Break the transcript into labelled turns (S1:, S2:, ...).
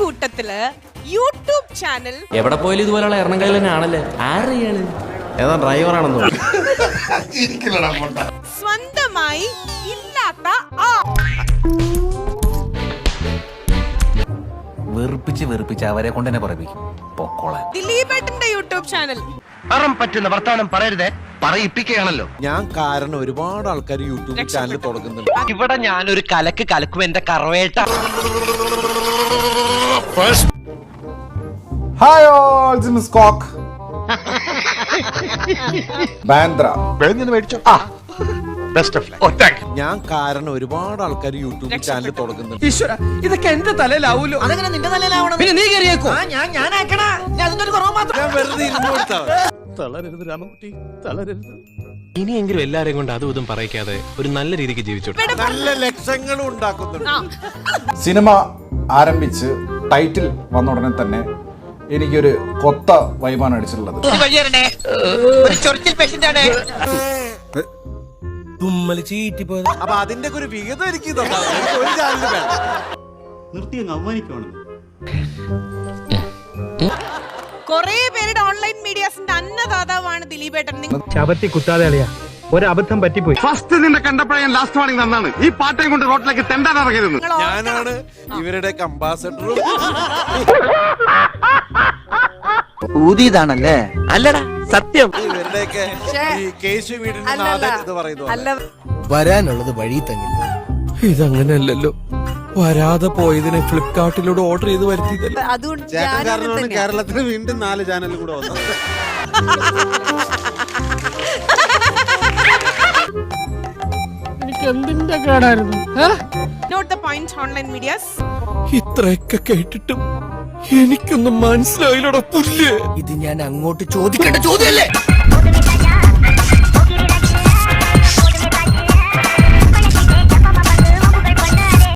S1: കൂട്ടത്തിൽ YouTube channel
S2: എവിടെ പോയാലും ഇതുപോലെയുള്ള എറണാകുളം തന്നെ ആണല്ലേ? ആരെയാണ്?
S3: ഏതാ ഡ്രൈവറാണെന്ന്
S1: സ്വന്തമായി ഇല്ലാത്ത ആ
S4: വെറുപ്പിച്ച് വെറുപ്പിച്ച് അവരെ കൊണ്ട് തന്നെ പറയിപ്പിക്കും. പൊക്കോളാൻ
S1: ദിലീപേട്ടന്റെ യൂട്യൂബ് ചാനൽ.
S5: അറം പറ്റുന്ന വർത്താനം പറയരുതേ. പറയിപ്പിക്കുകയാണല്ലോ.
S3: ഞാൻ കാരണം ഒരുപാട് ആൾക്കാർ യൂട്യൂബ് ചാനൽ തുടങ്ങുന്നുണ്ട്.
S5: ഇവിടെ ഞാനൊരു കലക്ക് കലക്കും എന്റെ കറവേട്ട.
S6: ഹായ് ഓൾ ജിമിസ് കോക്ക് ബാന്ദ്ര
S5: ബെസ്റ്റ് ഓഫ്
S3: ഞാൻ കാരണം ഒരുപാട് ആൾക്കാർ യൂട്യൂബ് ചാനൽ തുടങ്ങുന്നുണ്ട്.
S7: ഇതൊക്കെ എന്റെ തലയിലാവൂലോ? അതെങ്ങനെ നിന്റെ തലയിലാവണം. പിന്നെ നീ കയറിയേക്കോ? ഞാൻ ഞാൻ ആക്കണ ഞാൻ അതിന്റെ ഒരു കുറവ് മാത്രം.
S3: ഞാൻ വെറുതെ ഇരുന്ന് കൊടുത്താ.
S4: തളരരുത് രാമകുട്ടി തളരരുത്.
S2: ഇനിയെങ്കിലും എല്ലാരെയും കൊണ്ട് അതും ഇതും പറയിക്കാതെ ഒരു നല്ല രീതിക്ക് ജീവിച്ചു
S3: നല്ല ലക്ഷങ്ങളും ഉണ്ടാക്കുന്നുണ്ട്.
S1: ആ.
S6: സിനിമ ആരംഭിച്ച് ടൈറ്റിൽ വന്ന ഉടനെ തന്നെ എനിക്കൊരു കൊത്ത വൈബാണ് അടിച്ചിട്ടുള്ളത്.
S3: അപ്പൊ അതിന്റെ ഒരു വിഹിതം എനിക്ക്
S8: നിർത്തി അവമാനിക്കുവാണ്.
S1: കൊറേ പേരുടെ ഓൺലൈൻ മീഡിയാസിന്റെ അന്നദാതാവാണ് ദിലീപേട്ടൻ. ചവറ്റി
S9: ചവത്തി കുത്താതെ അളിയാ ഒരബദ്ധം പറ്റിപ്പോയി.
S5: ഫസ്റ്റ് നിന്നെ കണ്ടപ്പോഴേ ഞാൻ ലാസ്റ്റ് വാണിംഗ് തന്നാണ്. ഈ പാട്ടയും കൊണ്ട് റോട്ടിലേക്ക് തെണ്ടാൻ ഇറങ്ങരുത്
S3: ഞാനാണ് ഇവരുടെ അംബാസഡറും
S7: ഊതിയതാണല്ലേ? അല്ലടാ സത്യം.
S3: ഇവരുടെയൊക്കെ ഈ കേശു വീടിന്റെ നാഥൻ എന്ന് പറയുന്നു
S1: അല്ല
S4: വരാനുള്ളത് വഴി തന്നെ. ഇതങ്ങനെയല്ലല്ലോ. വരാതെ പോയതിനെ ഫ്ലിപ്കാർട്ടിലൂടെ ഓർഡർ ചെയ്ത് വരുത്തിയതല്ല?
S1: അതുകൊണ്ട്
S3: ചേട്ടൻ കാരണമാണ് കേരളത്തിൽ വീണ്ടും നാല് ചാനൽ കൂടെ വന്നത്.
S1: Not the point online medias
S4: ഇത്രയൊക്കെ കേട്ടിട്ടും എനിക്കൊന്നും മനസ്സിലായില്ലടാ പുല്ല്. ഇത് ഞാൻ അങ്ങോട്ട് ചോദിക്കേണ്ട ചോദ്യല്ലേ